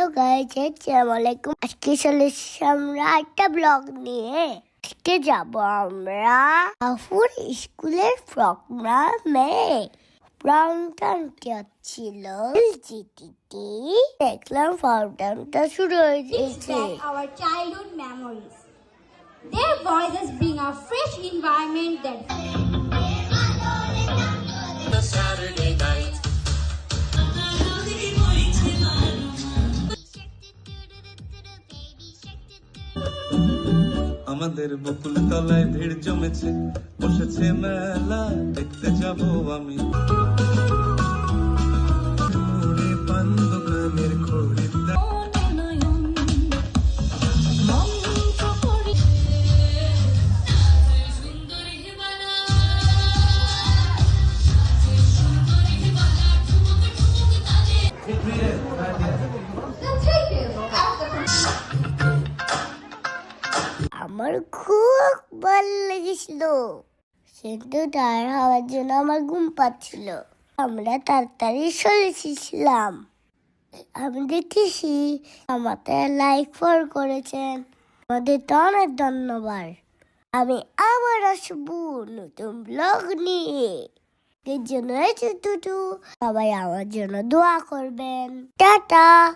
Hello guys আসসালামু আলাইকুম। আজকে চলে আমরা একটা ব্লগ নিয়ে। আজকে যাব আমরা আফুর স্কুলের প্রোগ্রামে। প্রোগ্রাম হচ্ছিল জিটিটি দেখলাম প্রোগ্রামটা শুরু হয়ে গেছে। our childhood memories. Their voices bring a fresh environment that আমাদের বকুল তলায় ভিড় জমেছে বসেছে মেলা দেখতে যাব আমি। আমার খুব ভালো লেগেছিল। কিন্তু টায়ার হওয়ার জন্য আমার ঘুম পাচ্ছিল। আমরা তাড়াতাড়ি এসেছিলাম আমি দেখেছি আমাদের লাইক ফর করেছেন। আমাদের তো অনেক ধন্যবাদ। আমি আবার আসব নতুন ব্লগ নিয়ে। এর জন্য সবাই আমার জন্য দোয়া করবেন। টাটা!